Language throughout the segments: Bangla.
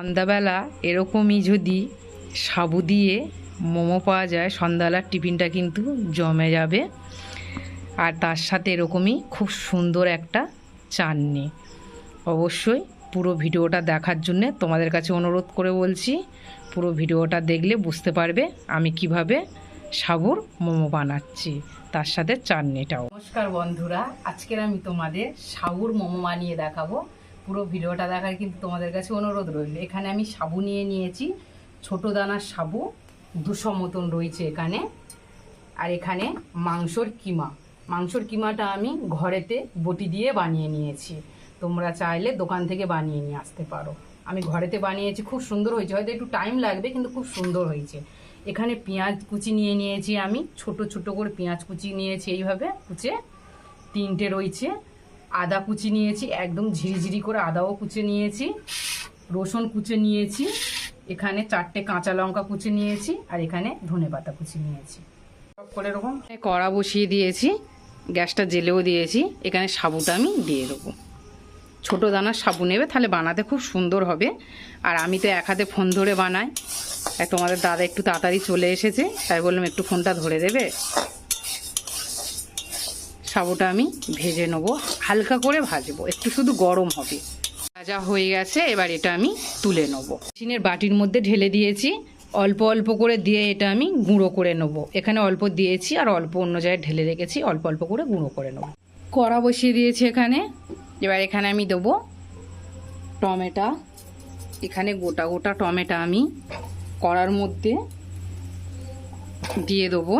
সন্ধ্যাবেলা এরকমই যদি সাবু দিয়ে মোমো পাওয়া যায়, সন্ধ্যাবেলার টিফিনটা কিন্তু জমে যাবে। আর তার সাথে এরকমই খুব সুন্দর একটা চাটনি। অবশ্যই পুরো ভিডিওটা দেখার জন্যে তোমাদের কাছে অনুরোধ করে বলছি, পুরো ভিডিওটা দেখলে বুঝতে পারবে আমি কীভাবে সাবুর মোমো বানাচ্ছি, তার সাথে চাটনিটাও। নমস্কার বন্ধুরা, আজকের আমি তোমাদের সাবুর মোমো বানিয়ে দেখাবো। পুরো ভিডিওটা দেখার কিন্তু তোমাদের কাছে অনুরোধ রইল। এখানে আমি সাবু নিয়ে নিয়েছি। ছোট দানার সাবু দুশো মতন রয়েছে এখানে। আর এখানে মাংসর কিমা। মাংসর কিমাটা আমি ঘরেতে বটি দিয়ে বানিয়ে নিয়েছি। তোমরা চাইলে দোকান থেকে বানিয়ে নিয়ে আসতে পারো। আমি ঘরেতে বানিয়েছি, খুব সুন্দর হয়েছে। হয়তো একটু টাইম লাগবে, কিন্তু খুব সুন্দর হয়েছে। এখানে পেঁয়াজ কুচি নিয়ে নিয়েছি আমি। ছোট ছোট করে পেঁয়াজ কুচি নিয়েছি। এইভাবে কুচে তিনটে রয়েছে। আদা কুচি নিয়েছি, একদম ঝিরিঝিরি করে আদাও কুচে নিয়েছি, রসুন কুচে নিয়েছি, এখানে চারটে কাঁচা লঙ্কা কুচে নিয়েছি, আর এখানে ধনে পাতা কুচি নিয়েছি। এরকম? কড়া বসিয়ে দিয়েছি, গ্যাসটা জেলেও দিয়েছি, এখানে সাবুটা আমি দিয়ে দেবো। ছোটো দানার সাবু নেবে, তাহলে বানাতে খুব সুন্দর হবে। আর আমি তো এক হাতে ফোন ধরে বানাই। তোমাদের দাদা একটু তাড়াতাড়ি চলে এসেছে, তাই বললাম একটু ফোনটা ধরে দেবে। সাবুটা আমি ভেজে নেব, হালকা করে ভাজবো, একটু শুধু গরম হবে। ভাজা হয়ে গেছে, এবার এটা আমি তুলে নেব। চিনের বাটির মধ্যে ঢেলে দিয়েছি, অল্প অল্প করে দিয়ে এটা আমি গুঁড়ো করে নেব। এখানে অল্প দিয়েছি আর অল্প অন্য জায়গায় ঢেলে রেখেছি, অল্প অল্প করে গুঁড়ো করে নেব। কড়া বসিয়ে দিয়েছি এখানে। এবার এখানে আমি দেবো টমেটো। এখানে গোটা গোটা টমেটো আমি কড়ার মধ্যে দিয়ে দেবো।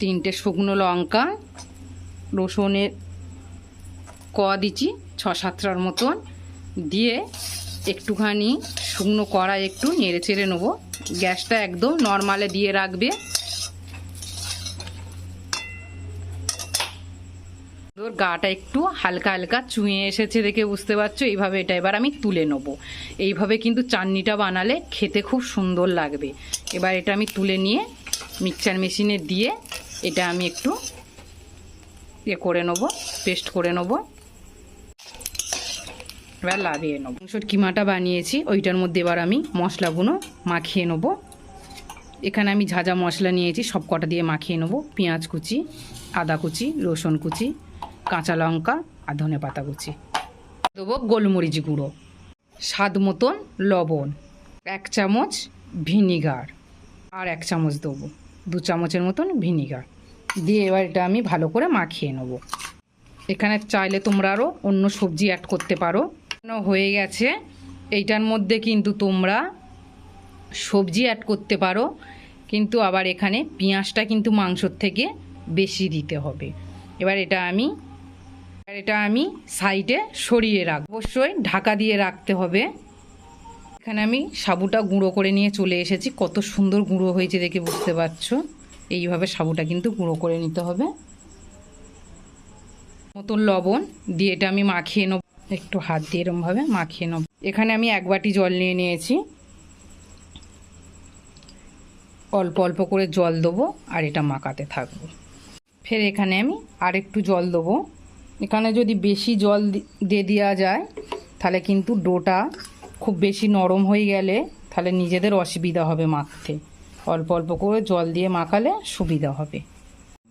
তিনটে শুকনো লঙ্কা, রসুনের ক দিচ্ছি, ছ সাতটার মতন। দিয়ে একটুখানি শুকনো কড়া একটু নেড়ে চেড়ে নেব। গ্যাসটা একদম নর্মালে দিয়ে রাখবে। ওর গাটা একটু হালকা হালকা চুঁয়ে এসেছে দেখে বুঝতে পারছ? এইভাবে এটা এবার আমি তুলে নেব। এইভাবে কিন্তু চাটনিটা বানালে খেতে খুব সুন্দর লাগবে। এবার এটা আমি তুলে নিয়ে মিক্সচার মেশিনে দিয়ে এটা আমি একটু ইয়ে করে নেব পেস্ট করে নেব। এবার লাভিয়ে নেব। মাংসর কিমাটা বানিয়েছি, ওইটার মধ্যে এবার আমি মশলাগুলো মাখিয়ে নেব। এখানে আমি ঝাঁঝা মশলা নিয়েছি, সব কটা দিয়ে মাখিয়ে নেব। পেঁয়াজ কুচি, আদা কুচি, রসুন কুচি, কাঁচা লঙ্কা আর ধনে পাতা কুচি। দেবো গোলমরিচ গুঁড়ো। স্বাদ মতন লবণ, এক চামচ ভিনিগার আর এক চামচ দেবো। দু চামচের মতন ভিনিগার। দিয়ে এবার এটা আমি ভালো করে মাখিয়ে নেব। এখানে চাইলে তোমরা আরও অন্য সবজি অ্যাড করতে পারো। হয়ে গেছে। এইটার মধ্যে কিন্তু তোমরা সবজি অ্যাড করতে পারো। কিন্তু আবার এখানে পেঁয়াজটা কিন্তু মাংসর থেকে বেশি দিতে হবে। এবার এটা আমি এটা আমি সাইডে সরিয়ে রাখ অবশ্যই ঢাকা দিয়ে রাখতে হবে। এখানে আমি সাবুটা গুঁড়ো করে নিয়ে চলে এসেছি। কত সুন্দর গুঁড়ো হয়েছে দেখে বুঝতে পারছ? এইভাবে সাবুটা কিন্তু গুঁড়ো করে নিতে হবে। মতন লবণ দিয়ে এটা আমি মাখিয়ে নেব। একটু হাত দিয়ে এরমভাবে মাখিয়ে নেব। এখানে আমি এক বাটি জল নিয়ে নিয়েছি। অল্প অল্প করে জল দেবো আর এটা মাখাতে থাকব। ফের এখানে আমি আর একটু জল দেবো। এখানে যদি বেশি জল দিয়ে দেওয়া যায়, তাহলে কিন্তু ডোটা খুব বেশি নরম হয়ে গেলে তাহলে নিজেদের অসুবিধা হবে মাখতে। অল্প অল্প করে জল দিয়ে মাখালে সুবিধা হবে।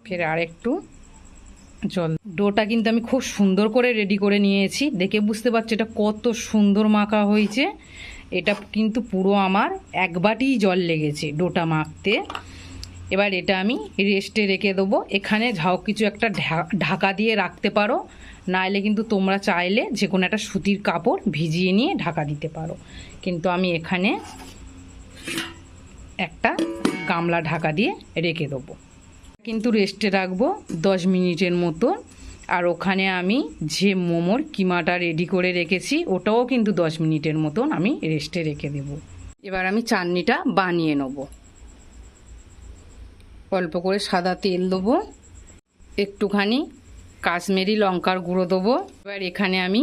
ফের আর একটু জল। ডোটা কিন্তু আমি খুব সুন্দর করে রেডি করে নিয়েছি। দেখে বুঝতে পারছি এটা কত সুন্দর মাখা হয়েছে। এটা কিন্তু পুরো আমার এক বাটি জল লেগেছে ডোটা মাখতে। এবার এটা আমি রেস্টে রেখে দেবো। এখানে ঝাও কিছু একটা ঢাকা দিয়ে রাখতে পারো। নাইলে কিন্তু তোমরা চাইলে যে কোনো একটা সুতির কাপড় ভিজিয়ে নিয়ে ঢাকা দিতে পারো। কিন্তু আমি এখানে একটা গামলা ঢাকা দিয়ে রেখে দেবো। কিন্তু রেস্টে রাখব দশ মিনিটের মতো আর ওখানে আমি যে মোমোর কিমাটা রেডি করে রেখেছি, ওটাও কিন্তু দশ মিনিটের মতন আমি রেস্টে রেখে দেব। এবার আমি চাটনিটা বানিয়ে নেব। অল্প করে সাদা তেল দেবো, একটুখানি কাশ্মীরি লঙ্কার গুঁড়ো দেবো। এবার এখানে আমি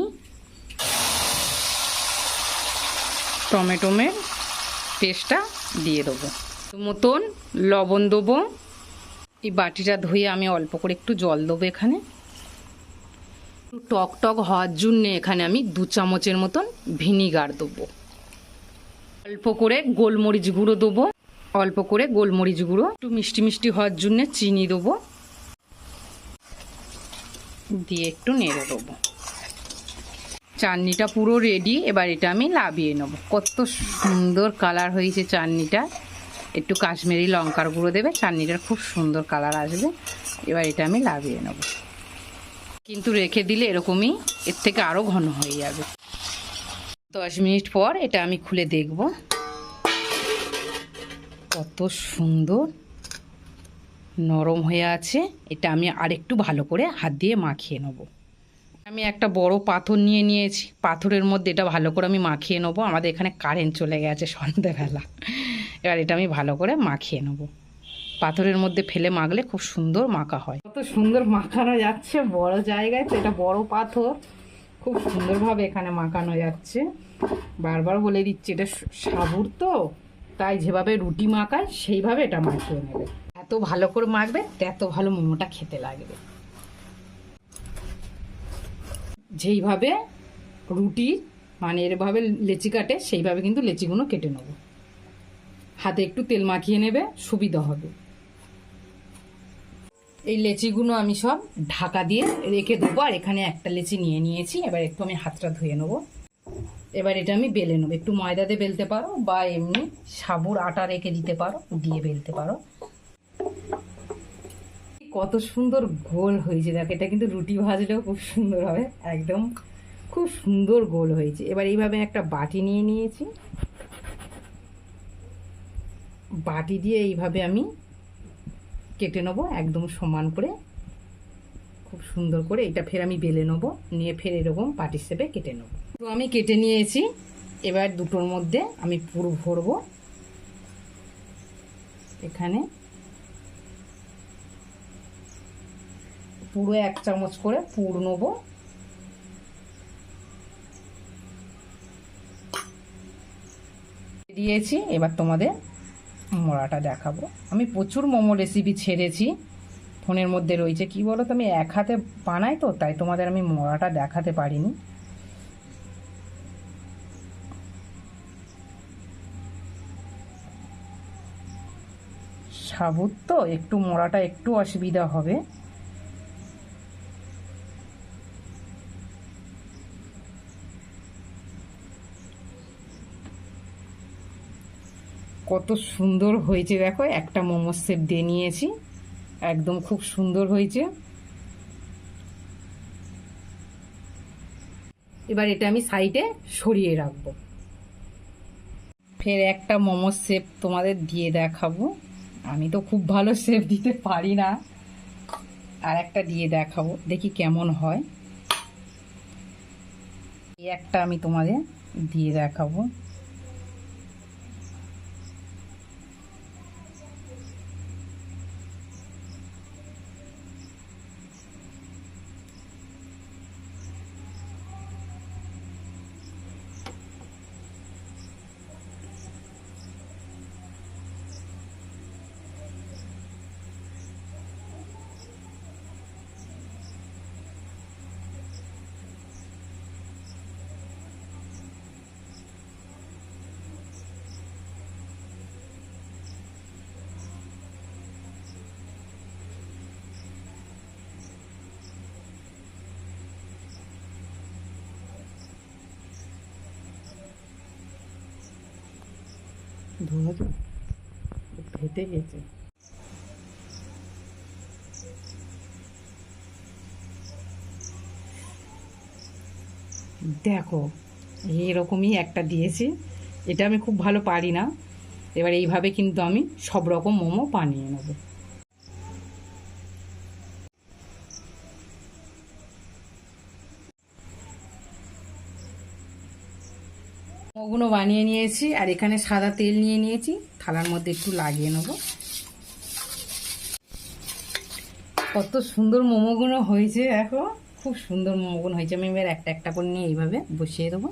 টমেটোমের পেস্টটা দিয়ে দেবো। মতন লবণ দেবো। এই বাটিটা ধুয়ে আমি অল্প করে একটু জল দেবো এখানে। টক টক হওয়ার জন্যে এখানে আমি দু চামচের মতন ভিনিগার দেবো। অল্প করে গোলমরিচ গুঁড়ো দেবো। অল্প করে গোলমরিচ গুঁড়ো, একটু মিষ্টি মিষ্টি হওয়ার জন্য চিনি দেবো। দিয়ে একটু নেড়ে দেবো। চাটনিটা পুরো রেডি এবার এটা আমি লাভিয়ে নেব। কত সুন্দর কালার হয়েছে চাটনিটা। একটু কাশ্মীরি লঙ্কার গুঁড়ো দেবে, চাটনিটার খুব সুন্দর কালার আসবে। এবার এটা আমি লাভিয়ে নেব। কিন্তু রেখে দিলে এরকমই, এর থেকে আরও ঘন হয়ে যাবে। দশ মিনিট পর এটা আমি খুলে দেখব। কত সুন্দর নরম হয়ে আছে। এটা আমি আরেকটু ভালো করে হাত দিয়ে মাখিয়ে নেব। আমি একটা বড় পাথর নিয়ে নিয়েছি। পাথরের মধ্যে এটা ভালো করে আমি মাখিয়ে নেব। আমাদের এখানে কারেন্ট চলে গেছে সন্ধ্যেবেলা। এবার এটা আমি ভালো করে মাখিয়ে নেব। পাথরের মধ্যে ফেলে মাখলে খুব সুন্দর মাখা হয়। কত সুন্দর মাখানো যাচ্ছে বড় জায়গায় তো। এটা বড় পাথর। খুব সুন্দরভাবে এখানে মাখানো যাচ্ছে। বারবার বলে দিচ্ছি, এটা সাবুর তো। তাই যেভাবে রুটি মাখায়, সেইভাবে এটা মাখিয়ে নেবে। এত ভালো করে মাখবে, তত ভালো মোমোটা খেতে লাগবে। যেইভাবে রুটি মানে এরভাবে লেচি কাটে, সেইভাবে কিন্তু লেচিগুলো কেটে নেব। হাতে একটু তেল মাখিয়ে নেবে, সুবিধা হবে। এই লেচিগুলো আমি সব ঢাকা দিয়ে রেখে দেবো, আর এখানে একটা লেচি নিয়ে নিয়েছি, এবার একটু আমি হাতটা ধুয়ে নেব। এবার এটা আমি বেলে নেব। একটু ময়দাতে বেলতে পারো বা এমনি সাবুর আটা রেখে দিতে পারো, দিয়ে বেলতে পারো। কত সুন্দর গোল হয়েছে। দেখ, এটা কিন্তু রুটি ভাজলেও খুব সুন্দর হবে। একদম খুব সুন্দর গোল হয়েছে। এবার এইভাবে একটা বাটি নিয়ে নিয়েছি। বাটি দিয়ে এইভাবে আমি কেটে নেব একদম সমান করে। খুব সুন্দর করে এটা ফের আমি বেলে নেব, নিয়ে ফের এরকম পাটি সেপে কেটে নেব। তো আমি কেটে নিয়েছি, এবার দুটোর মধ্যে আমি পুরো ভরবো। এখানে পুরো এক চামচ করে পুর নেব। দিয়েছি, এবার তোমাদের মোড়াটা দেখাবো। আমি প্রচুর মোমো রেসিপি ছেড়েছি। ফোনের মধ্যে রয়েছে। কি বলো তো, আমি এক হাতে বানাই তো, তাই তোমাদের আমি মোড়াটা দেখাতে পারিনি। সাবুত তো, একটু মোড়াটা একটু অসুবিধা হবে। কত সুন্দর হয়েছে, দেখো, একটা মোমোর শেপ দিয়ে নিয়েছি। একদম খুব সুন্দর হয়েছে। এবার এটা আমি সাইডে সরিয়ে রাখব। ফের একটা মোমো শেপ তোমাদের দিয়ে দেখাবো। আমি তো খুব ভালো শেপ দিতে পারি না। আর একটা দিয়ে দেখাবো, দেখি কেমন হয়। এই একটা আমি তোমাদের দিয়ে দেখাবো। ধোয়া ফেটে গেছে। দেখো এরকমই একটা দিয়েছি। এটা আমি খুব ভালো পারি না। এবার এইভাবে কিন্তু আমি সব রকম মোমো বানিয়ে নেব। মোমোগুলো বানিয়ে নিয়েছি, আর এখানে সাদা তেল নিয়ে নিয়েছি। থালার মধ্যে একটু লাগিয়ে নেব। কত সুন্দর মোমোগুলো হয়েছে, দেখো। খুব সুন্দর মোমোগুলো হয়েছে। আমি এবার একটা একটা করে নিয়ে এইভাবে বসিয়ে দেবো।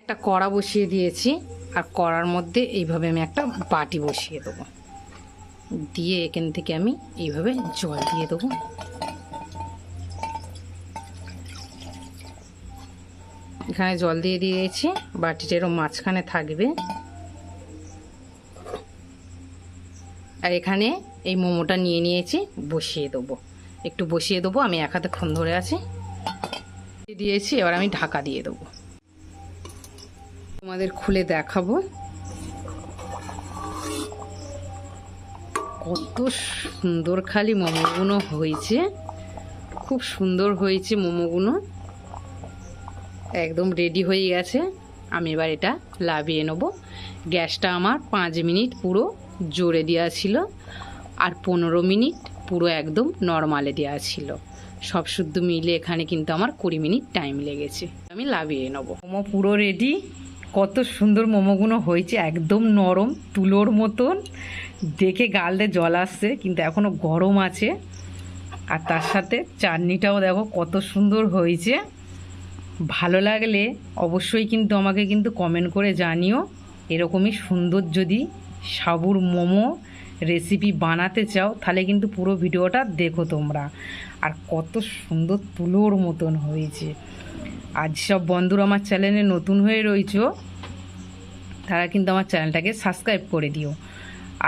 একটা কড়া বসিয়ে দিয়েছি, আর কড়ার মধ্যে এইভাবে আমি একটা বাটি বসিয়ে দেবো। দিয়ে এখান থেকে আমি এইভাবে জল দিয়ে দেবো। এখানে জল দিয়ে দিয়েছি, বাটিটা এরকম মাঝখানে থাকবে। আর এখানে এই মোমোটা নিয়ে নিয়েছি, বসিয়ে দেবো। একটু বসিয়ে দেবো, আমি এক হাতে ক্ষণ ধরে আছি। দিয়েছি, এবার আমি ঢাকা দিয়ে দেবো। তোমাদের খুলে দেখাবো। কত সুন্দর খালি মোমোগুলো হয়েছে। খুব সুন্দর হয়েছে মোমোগুলো। একদম রেডি হয়ে গেছে। আমি এবার এটা লাভিয়ে নেব। গ্যাসটা আমার পাঁচ মিনিট পুরো জোরে দেওয়া ছিল আর পনেরো মিনিট পুরো একদম নর্মালে দেওয়া ছিল। সব শুদ্ধ মিলে এখানে কিন্তু আমার কুড়ি মিনিট টাইম লেগেছে। আমি লাভিয়ে নেব। মোমো পুরো রেডি কত সুন্দর মোমোগুলো হয়েছে, একদম নরম, তুলোর মতন। দেখে গালতে জল আসছে, কিন্তু এখনও গরম আছে। আর তার সাথে চাটনিটাও দেখো কত সুন্দর হয়েছে। ভালো লাগলে অবশ্যই কিন্তু আমাকে কিন্তু কমেন্ট করে জানিও। এরকমই সুন্দর যদি সাবুর মোমো রেসিপি বানাতে চাও, তাহলে কিন্তু পুরো ভিডিওটা দেখো তোমরা। আর কত সুন্দর তুলোর মতন হয়েছে। আজ সব বন্ধুরা আমার চ্যানেলে নতুন হয়ে রয়েছো, তারা কিন্তু আমার চ্যানেলটাকে সাবস্ক্রাইব করে দিও।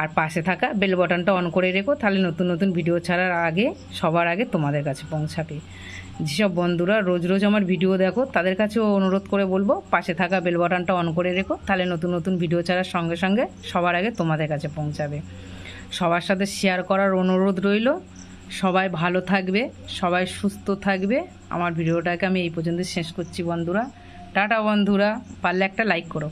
আর পাশে থাকা বেল বাটনটা অন করে রেখো, তাহলে নতুন নতুন ভিডিও ছাড়ার আগে, সবার আগে তোমাদের কাছে পৌঁছাবে। যেসব বন্ধুরা রোজ রোজ আমার ভিডিও দেখো, তাদের কাছেও অনুরোধ করে বলব, পাশে থাকা বেল বাটনটা অন করে রেখো, তাহলে নতুন নতুন ভিডিও ছাড়ার সঙ্গে সঙ্গে সবার আগে তোমাদের কাছে পৌঁছাবে। সবার সাথে শেয়ার করার অনুরোধ রইল সবাই ভালো থাকবে, সবাই সুস্থ থাকবে। আমার ভিডিওটাকে আমি এই পর্যন্ত শেষ করছি বন্ধুরা। টাটা বন্ধুরা, পারলে একটা লাইক করো।